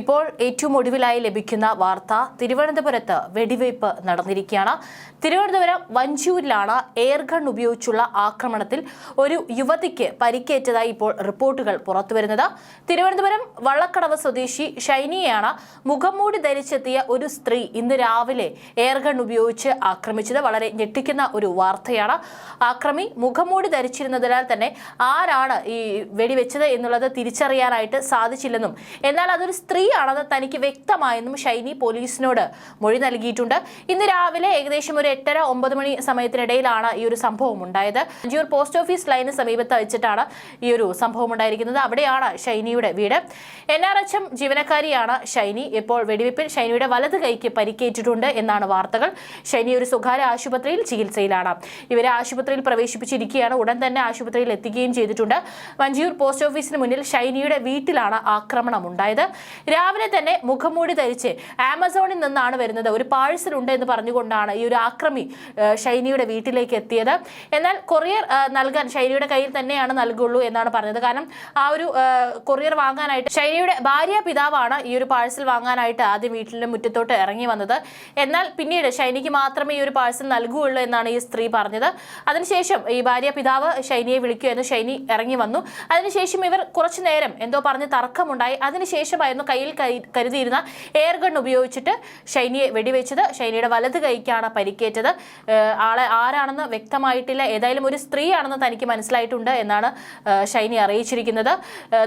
ഇപ്പോൾ ഏറ്റവും ഒടുവിലായി ലഭിക്കുന്ന വാർത്ത തിരുവനന്തപുരത്ത് വെടിവയ്പ് നടന്നിരിക്കുകയാണ്. തിരുവനന്തപുരം വഞ്ചൂരിലാണ് എയർഗൺ ഉപയോഗിച്ചുള്ള ആക്രമണത്തിൽ ഒരു യുവതിക്ക് പരിക്കേറ്റതായി ഇപ്പോൾ റിപ്പോർട്ടുകൾ പുറത്തുവരുന്നത്. തിരുവനന്തപുരം വള്ളക്കടവ് സ്വദേശി ഷൈനിയെയാണ് മുഖംമൂടി ധരിച്ചെത്തിയ ഒരു സ്ത്രീ ഇന്ന് രാവിലെ എയർഗൺ ഉപയോഗിച്ച് ആക്രമിച്ചത്. വളരെ ഞെട്ടിക്കുന്ന ഒരു വാർത്തയാണ്. ആക്രമി മുഖംമൂടി ധരിച്ചിരുന്നതിനാൽ തന്നെ ആരാണ് ഈ വെടിവെച്ചത് എന്നുള്ളത് തിരിച്ചറിയാനായിട്ട് സാധിച്ചില്ലെന്നും. എന്നാൽ അതൊരു സ്ത്രീയാണെന്ന് തനിക്ക് വ്യക്തമായെന്നും ഷൈനി പോലീസിനോട് മൊഴി നൽകിയിട്ടുണ്ട്. ഇന്ന് രാവിലെ ഏകദേശം ഒരു എട്ടര ഒമ്പത് മണി സമയത്തിനിടയിലാണ് ഈ ഒരു സംഭവം ഉണ്ടായത്. അഞ്ചൂർ പോസ്റ്റ് ഓഫീസ് ലൈന് സമീപത്ത് വെച്ചിട്ടാണ് ഈ ഒരു സംഭവം ഉണ്ടായിരിക്കുന്നത്. അവിടെയാണ് ഷൈനിയുടെ വീട്. എൻ ആർ എച്ച് എം ജീവനക്കാരിയാണ് ഷൈനി. ഇപ്പോൾ വെടിവെപ്പിൽ ഷൈനിയുടെ വലത് കൈക്ക് പരിക്കേറ്റിട്ടുണ്ട് എന്നാണ് വാർത്തകൾ. ഷൈനി ഒരു സ്വകാര്യ ആശുപത്രിയിൽ ചികിത്സയിലാണ്. ഇവരെ ആശുപത്രിയിൽ പ്രവേശിപ്പിച്ചിരിക്കുകയാണ്. ഉടൻ തന്നെ ആശുപത്രിയിൽ എത്തിക്കുകയും ചെയ്തിട്ടുണ്ട്. വഞ്ചിയൂർ പോസ്റ്റ് ഓഫീസിന് മുന്നിൽ ഷൈനിയുടെ വീട്ടിലാണ് ആക്രമണം ഉണ്ടായത്. രാവിലെ തന്നെ മുഖംമൂടി ധരിച്ച് ആമസോണിൽ നിന്നാണ് വരുന്നത്. ഒരു പാഴ്സൽ ഉണ്ട് എന്ന് പറഞ്ഞുകൊണ്ടാണ് ഈ ഒരു ആക്രമി ഷൈനിയുടെ വീട്ടിലേക്ക് എത്തിയത്. എന്നാൽ കൊറിയർ നൽകാൻ ഷൈനിയുടെ കയ്യിൽ തന്നെയാണ് നൽകുള്ളൂ എന്നാണ് പറഞ്ഞത്. കാരണം ആ ഒരു കൊറിയർ വാങ്ങാനായിട്ട് ഷൈനിയുടെ ഭാര്യ പിതാവാണ് ഈ ഒരു പാഴ്സൽ വാങ്ങാനായിട്ട് ആദ്യം വീട്ടിലെ മുറ്റത്തോട്ട് ഇറങ്ങി വന്നത്. എന്നാൽ പിന്നീട് ഷൈനിക്ക് മാത്രമേ ഈ ഒരു പാഴ്സൽ നൽകുകയുള്ളൂ എന്നാണ് ഈ സ്ത്രീ പറഞ്ഞത്. അതിനുശേഷം ഈ ഭാര്യ പിതാവ് ഷൈനിയെ വിളിക്കുമെന്ന് ഷൈനി ഇറങ്ങി വന്നു. അതിനുശേഷം ഇവർ കുറച്ചു നേരം എന്തോ പറഞ്ഞ് തർക്കമുണ്ടായി. അതിനുശേഷമായിരുന്നു കയ്യിൽ കരുതിയിരുന്ന എയർ ഗൺ ഉപയോഗിച്ചിട്ട് ഷൈനിയെ വെടിവെച്ചത്. ഷൈനിയുടെ വലത് കൈക്കാണ് പരിക്കേറ്റത്. ആളെ ആരാണെന്ന് വ്യക്തമായിട്ടില്ല. ഏതായാലും ഒരു സ്ത്രീയാണെന്ന് തനിക്ക് മനസ്സിലായിട്ടുണ്ട് എന്നാണ് ഷൈനി അറിയിച്ചിരിക്കുന്നത്.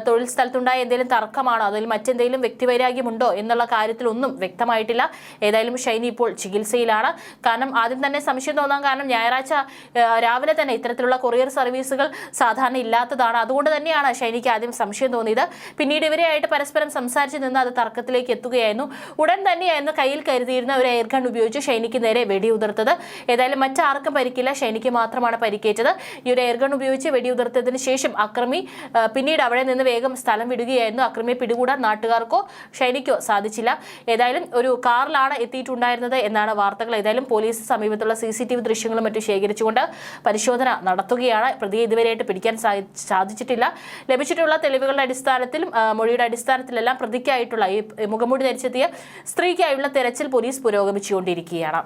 തൊഴിൽ സ്ഥലത്തുണ്ടായ എന്തെങ്കിലും തർക്കമാണോ? അതിൽ മറ്റെന്തെങ്കിലും വ്യക്തിവൈരാഗ്യമുണ്ടോ എന്നുള്ള കാര്യത്തിലൊന്നും വ്യക്തമായിട്ടില്ല. ഏതായാലും ഷൈനി ഇപ്പോൾ ചികിത്സയിലാണ്. കാരണം ആദ്യം തന്നെ സംശയം തോന്നാൻ കാരണം ഞായറാഴ്ച രാവിലെ തന്നെ ഇത്തരത്തിലുള്ള കൊറിയർ സർവീസുകൾ സാധാരണ ഇല്ലാത്തതാണ്. അതുകൊണ്ട് തന്നെയാണ് ഷൈനിക്ക് ആദ്യം സംശയം തോന്നിയത്. പിന്നീട് ഇവരെയായിട്ട് പരസ്പരം സംസാരിച്ച് നിന്ന് അത് തർക്കത്തിലേക്ക് എത്തുകയായിരുന്നു. ഉടൻ തന്നെയായിരുന്നു കയ്യിൽ കരുതിയിരുന്ന ഒരു എയർ ഗൺ ഉപയോഗിച്ച് ഷൈനിക്ക് നേരെ വെടിയുതിർത്തത്. ഏതായാലും മറ്റാർക്കും പരിക്കില്ല. ഷൈനിക്ക് മാത്രമാണ് പരിക്കേറ്റത്. ഈ ഒരു എയർ ഗൺ ഉപയോഗിച്ച് വെടിയുതിർത്തതിന് ശേഷം അക്രമി പിന്നീട് അവിടെ നിന്ന് വേഗം സ്ഥലം വിടുകയായിരുന്നു. അക്രമിയെ പിടികൂടാൻ നാട്ടുകാർക്കോ ഷൈനിക്കോ സാധിച്ചില്ല. ഏതായാലും ഒരു കാറിലാണ് എത്തിയിട്ടുണ്ടായിരുന്നത് എന്നാണ് വാർത്തകൾ. ഏതായാലും പോലീസ് സമീപത്തുള്ള സി ദൃശ്യങ്ങളും മറ്റും ശേഖരിച്ചുകൊണ്ട് പരിശോധന നടത്തുകയാണ്. പ്രതിയെ ഇതുവരെയായിട്ട് പിടിക്കാൻ സാധിച്ചിട്ടില്ല. ലഭിച്ചിട്ടുള്ള തെളിവുകളുടെ അടിസ്ഥാനത്തിലും മൊഴിയുടെ അടിസ്ഥാനത്തിലെല്ലാം പ്രതിക്കായിട്ടുള്ള ഈ മുഖംമൂടി ധരിച്ചെത്തിയ സ്ത്രീക്കായുള്ള തെരച്ചിൽ പോലീസ് പുരോഗമിച്ചുകൊണ്ടിരിക്കുകയാണ്.